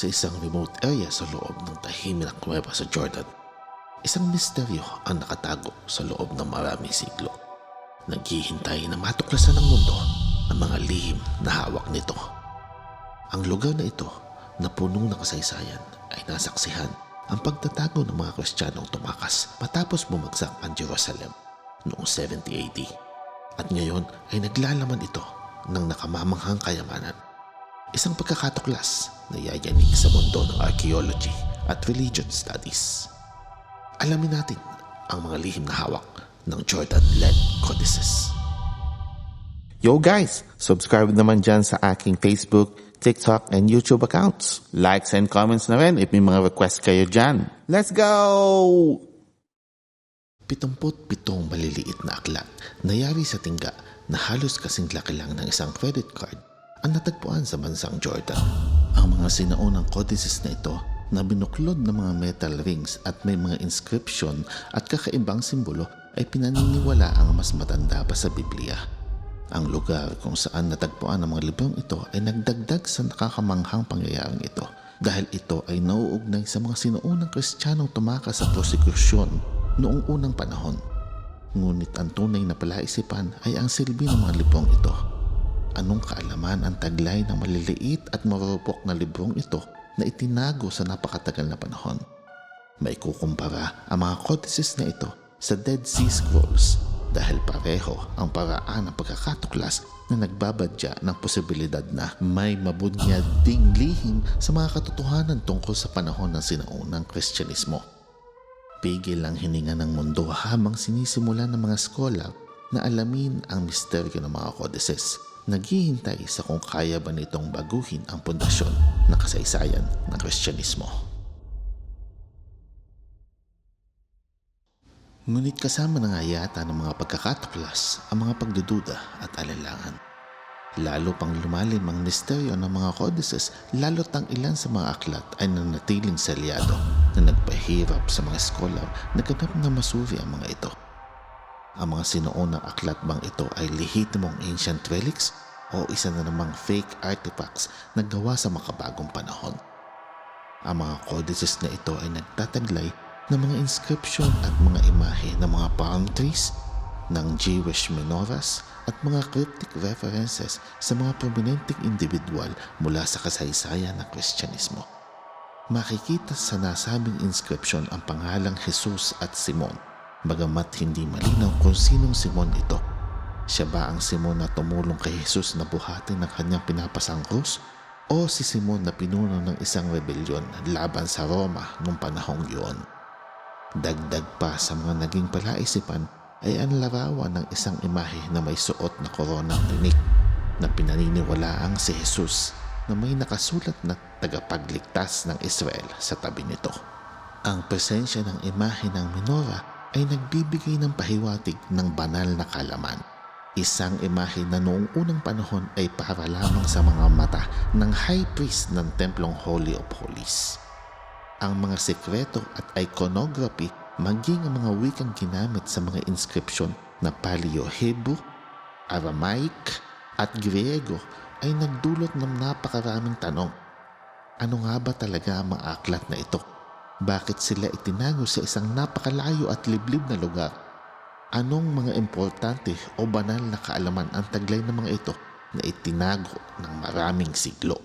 Sa isang remote area sa loob ng tahimik na kuweba sa Jordan, isang misteryo ang nakatago sa loob ng maraming siglo. Naghihintay na matuklasan ng mundo ang mga lihim na hawak nito. Ang lugar na ito na puno ng kasaysayan ay nasaksihan ang pagtatago ng mga Kristiyanong tumakas matapos bumagsak ang Jerusalem noong 70 AD. At ngayon ay naglalaman ito ng nakamamanghang kayamanan. Isang pagkakatuklas na yayanig sa mundo ng archaeology at religion studies. Alamin natin ang mga lihim na hawak ng Jordan-led codices. Yo guys, subscribe naman dyan sa aking Facebook, TikTok, and YouTube accounts. Likes and comments na rin if may mga request kayo dyan. Let's go! 77 maliliit na aklat na yari sa tingga na halos kasing laki lang ng isang credit card ang natagpuan sa bansang Jordan. Ang mga sinaunang codices na ito na binuklod ng mga metal rings at may mga inscription at kakaibang simbolo ay pinaniniwala ang mas matanda pa sa Biblia. Ang lugar kung saan natagpuan ang mga librong ito ay nagdagdag sa nakakamanghang pangyayaring ito dahil ito ay nauugnay sa mga sinuunang kristyanong tumakas sa prosekusyon noong unang panahon. Ngunit ang tunay na palaisipan ay ang silbi ng mga librong ito. Anong kaalaman ang taglay ng maliliit at marupok na librong ito na itinago sa napakatagal na panahon? May kukumpara ang mga codices na ito sa Dead Sea Scrolls dahil pareho ang paraan ng pagkakatuklas na nagbabadya ng posibilidad na may mabunyad ding lihim sa mga katotohanan tungkol sa panahon ng sinaunang Kristyanismo. Pigil ang hininga ng mundo habang sinisimula ng mga scholar na alamin ang misteryo ng mga codices. Naghihintay sa kung kaya ba nitong baguhin ang pundasyon ng kasaysayan ng Kristyanismo. Ngunit kasama na nga yata ng mga pagkakatuklas ang mga pagdududa at alalangan. Lalo pang lumalim ang misteryo ng mga codices lalo't ang ilan sa mga aklat ay nanatiling salyado na nagpahirap sa mga scholar na ganap na masuri ang mga ito. Ang mga sinuunang aklat bang ito ay lehitimong ancient relics o isa na namang fake artifacts na gawa sa makabagong panahon? Ang mga codices na ito ay nagtataglay ng mga inscription at mga imahe ng mga palm trees, ng Jewish menorahs at mga cryptic references sa mga prominenteng individual mula sa kasaysayan ng Kristyanismo. Makikita sa nasabing inscription ang pangalang Jesus at Simon, bagamat hindi malinaw kung sinong Simon ito. Siya ba ang Simon na tumulong kay Jesus na buhatin ng kanyang pinapasang krus? O si Simon na pinuno ng isang rebelyon laban sa Roma noong panahong iyon? Dagdag pa sa mga naging palaisipan ay ang larawan ng isang imahe na may suot na koronang tinik na pinaniniwalaang si Jesus na may nakasulat na tagapagligtas ng Israel sa tabi nito. Ang presensya ng imahe ng minora ay nagbibigay ng pahiwatig ng banal na kalaman. Isang imahe na noong unang panahon ay para lamang sa mga mata ng high priest ng templong Holy of Holies ang mga sekreto at iconography maging ang mga wikang ginamit sa mga inscription na Paleo-Hebrew, Aramaic at Griego ay nagdulot ng napakaraming tanong. Ano nga ba talaga ang mga aklat na ito? Bakit sila itinago sa isang napakalayo at liblib na lugar? Anong mga importante o banal na kaalaman ang taglay ng mga ito na itinago ng maraming siglo?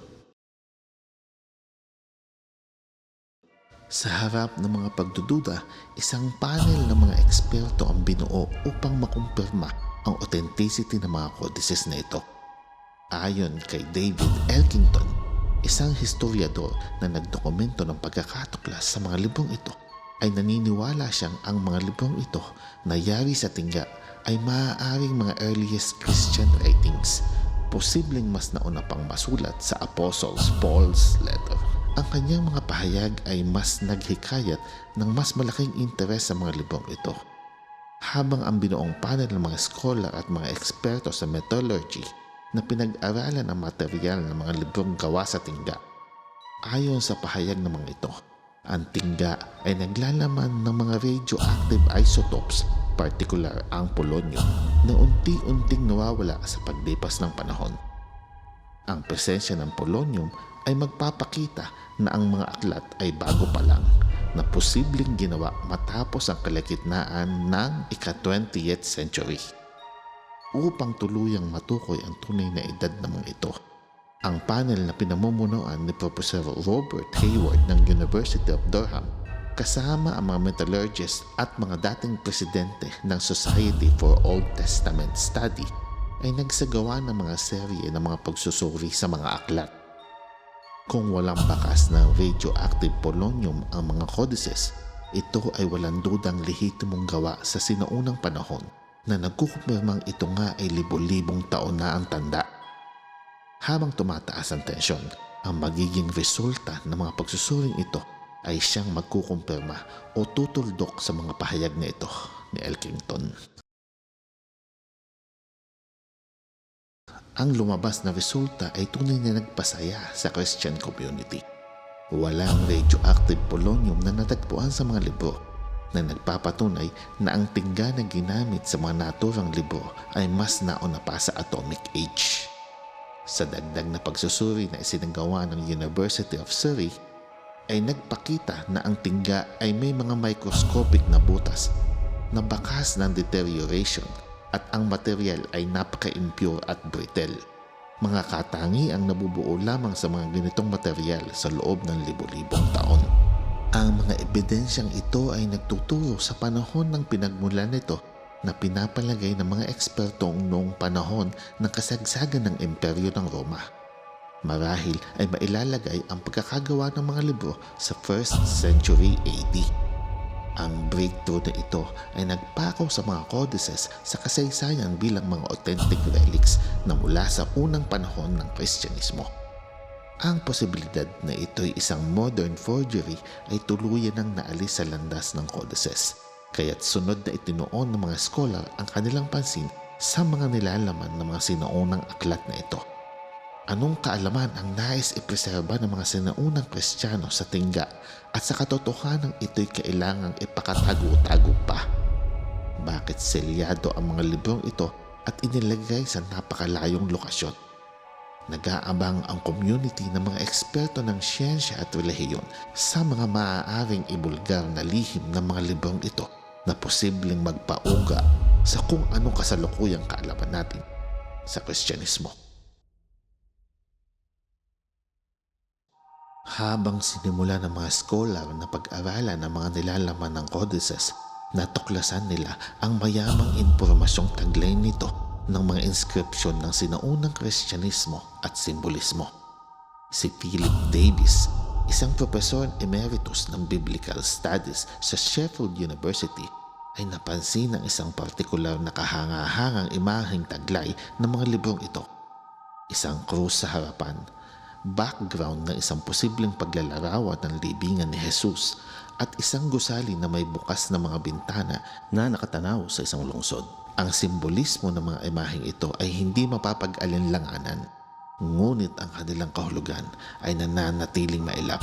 Sa harap ng mga pagdududa, isang panel ng mga eksperto ang binuo upang makumpirma ang authenticity ng mga codices na ito. Ayon kay David Elkington, isang historiador na nagdokumento ng pagkakatuklas sa mga librong ito, ay naniniwala siyang ang mga librong ito na yari sa tingga ay maaaring mga earliest Christian writings, posibleng mas nauna pang masulat sa Apostles Paul's letter ang kanyang mga pahayag ay mas naghikayat ng mas malaking interes sa mga librong ito. Habang ang binuong panel ng mga scholar at mga eksperto sa metallurgy na pinag-aralan ang material ng mga librong gawa sa tingga. Ayon sa pahayag ng mga ito, ang tingga ay naglalaman ng mga radioactive isotopes, partikular ang polonium, na unti-unting nawawala sa paglipas ng panahon. Ang presensya ng polonium ay magpapakita na ang mga aklat ay bago pa lang na posibleng ginawa matapos ang kalagitnaan ng ika-20th century. Upang tuluyang matukoy ang tunay na edad ng mga ito, ang panel na pinamumunuan ni Professor Robert Hayward ng University of Durham kasama ang mga metallurgists at mga dating presidente ng Society for Old Testament Study ay nagsagawa ng mga serye ng mga pagsusuri sa mga aklat. Kung walang bakas ng radioactive polonium ang mga codices, ito ay walang dudang lehitimong gawa sa sinaunang panahon na nagkukumpirmang ito nga ay libo-libong taon na ang tanda. Habang tumataas ang tensyon, ang magiging resulta ng mga pagsusuring ito ay siyang magkukumpirma o tutuldok sa mga pahayag na ito ni Elkington. Ang lumabas na resulta ay tunay na nagpasaya sa Christian community. Walang radioactive polonium na natagpuan sa mga libro na nagpapatunay na ang tingga na ginamit sa mga naturang libro ay mas nauna pa sa atomic age. Sa dagdag na pagsusuri na isinagawa ng University of Surrey, ay nagpakita na ang tingga ay may mga microscopic na butas na bakas ng deterioration at ang material ay napaka-impure at brittle. Mga katangi ang nabubuo lamang sa mga ganitong material sa loob ng libo-libong taon. Ang mga ebidensyang ito ay nagtuturo sa panahon ng pinagmulan nito na pinapalagay ng mga ekspertong noong panahon ng kasagsagan ng imperyo ng Roma. Marahil ay mailalagay ang pagkakagawa ng mga libro sa 1st century AD. Ang breakthrough na ito ay nagpakaw sa mga codices sa kasaysayan bilang mga authentic relics na mula sa unang panahon ng Kristyanismo. Ang posibilidad na ito'y isang modern forgery ay tuluyan ng naalis sa landas ng codices. Kaya't sunod na itinuon ng mga scholar ang kanilang pansin sa mga nilalaman ng mga sinaunang aklat na ito. Anong kaalaman ang nais ipreserba ng mga sinaunang Kristiyano sa tingga at sa katotohanan ito'y kailangang ipakatago-tago pa? Bakit selyado ang mga librong ito at inilagay sa napakalayong lokasyon? Nag-aabang ang community ng mga eksperto ng siyensya at relihiyon sa mga maaaring ibulgar na lihim ng mga librong ito na posibleng magpauga sa kung anong kasalukuyang kaalaman natin sa Kristyanismo. Habang sinimula ng mga scholar na pag-aralan ng mga nilalaman ng codices, natuklasan nila ang mayamang impormasyong taglay nito ng mga inscription ng sinaunang Kristyanismo at simbolismo. Si Philip Davis, isang profesor emeritus ng Biblical Studies sa Sheffield University, ay napansin ng isang partikular na kahangahangang imaheng taglay ng mga librong ito. Isang krus sa harapan, background ng isang posibleng paglalarawan ng libingan ni Jesus at isang gusali na may bukas na mga bintana na nakatanaw sa isang lungsod. Ang simbolismo ng mga imaheng ito ay hindi mapapag-alinlanganan, ngunit ang kanilang kahulugan ay nananatiling mailap.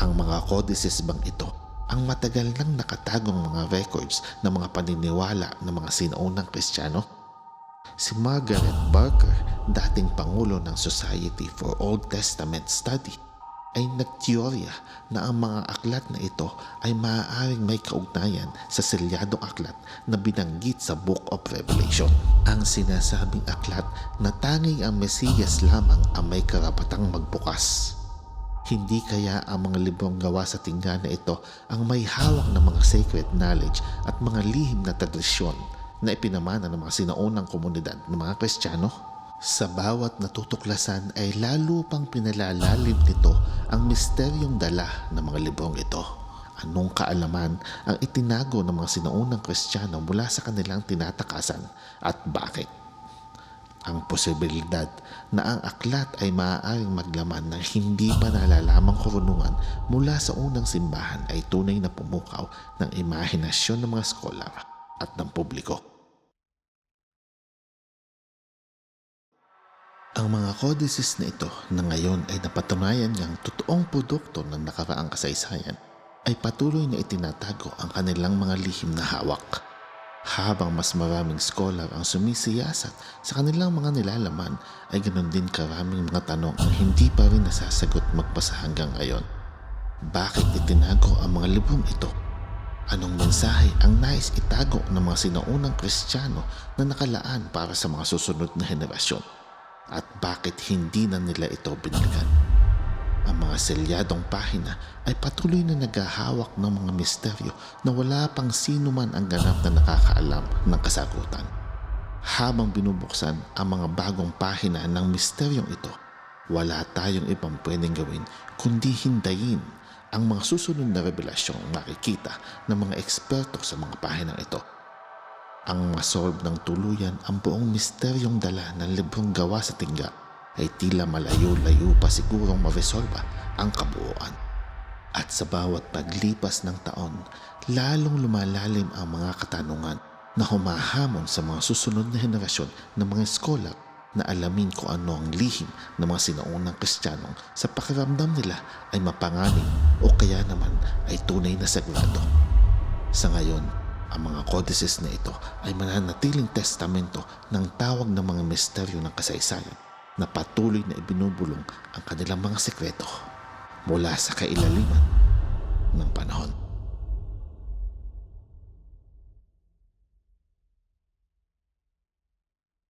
Ang mga codices bang ito ang matagal nang nakatagong mga records ng mga paniniwala ng mga sinaunang Kristiyano? Si Margaret Barker, dating Pangulo ng Society for Old Testament Study, ay nagteorya na ang mga aklat na ito ay maaaring may kaugnayan sa selyadong aklat na binanggit sa Book of Revelation. Ang sinasabing aklat na tanging ang Mesiyas lamang ang may karapatang magbukas. Hindi kaya ang mga librong gawa sa tingga na ito ang may hawak ng mga sacred knowledge at mga lihim na tradisyon na ipinamana ng mga sinaunang komunidad ng mga Kristiyano? Sa bawat natutuklasan ay lalo pang pinalalalim nito ang misteryong dala ng mga librong ito. Anong kaalaman ang itinago ng mga sinaunang Kristiyano mula sa kanilang tinatakasan at bakit? Ang posibilidad na ang aklat ay maaaring maglaman ng hindi pa nalalamang karunungan mula sa unang simbahan ay tunay na pumukaw ng imahinasyon ng mga skolar at ng publiko. Ang mga codices na ito na ngayon ay napatunayan niyang totoong produkto ng nakaraang kasaysayan ay patuloy na itinatago ang kanilang mga lihim na hawak. Habang mas maraming scholar ang sumisiyasat sa kanilang mga nilalaman ay ganoon din karaming mga tanong ang hindi pa rin nasasagot magpasa hanggang ngayon. Bakit itinago ang mga librong ito? Anong mensahe ang nais itago ng mga sinaunang Kristiyano na nakalaan para sa mga susunod na henerasyon? Bakit hindi na nila ito binalikan? Ang mga selyadong pahina ay patuloy na naghahawak ng mga misteryo na wala pang sino man ang ganap na nakakaalam ng kasagutan. Habang binubuksan ang mga bagong pahina ng misteryong ito, wala tayong ibang pwedeng gawin kundi hindayin ang mga susunod na revelasyong makikita ng mga eksperto sa mga pahinang ito. Ang masolve ng tuluyan ang buong misteryong dala ng librong gawa sa tingga ay tila malayo-layo pa sigurong maresolba ang kabuuan. At sa bawat paglipas ng taon, lalong lumalalim ang mga katanungan na humahamon sa mga susunod na henerasyon ng mga scholar na alamin kung ano ang lihim ng mga sinaunang kristyanong sa pakiramdam nila ay mapanganib o kaya naman ay tunay na sagrado. Sa ngayon, ang mga codices na ito ay mananatiling testamento ng tawag ng mga misteryo ng kasaysayan na patuloy na ibinubulong ang kanilang mga sekreto mula sa kailaliman ng panahon.